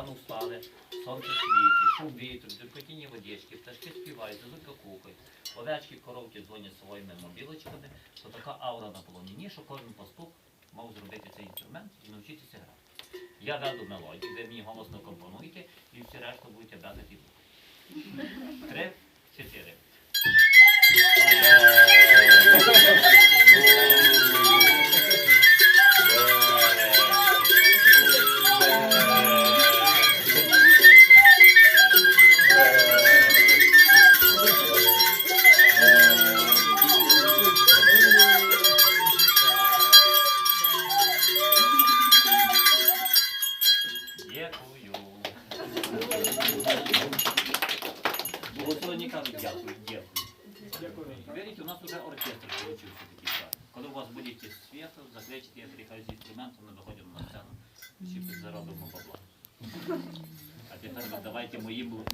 рано встали, сонце світі, шум вітру, дзюркотіння водички, пташки співають, зозулька кухають, овечки, коровки дзвонять своїми мобілочками, то така аура на полоніні, що кожен пастух мав зробити цей інструмент і навчитися грати. Я веду мелодію, ви мені голосно компонуєте, і всі решта будете бегати. Три, Дякую. Богословні кажуть дякую, дякую. Видите, у нас уже оркестр получился такий так. Коли у вас буде світ, закличте, я приїхаю з інструментом, ми виходимо на сцену, чи заробимо бабла. А тепер давайте мої бу-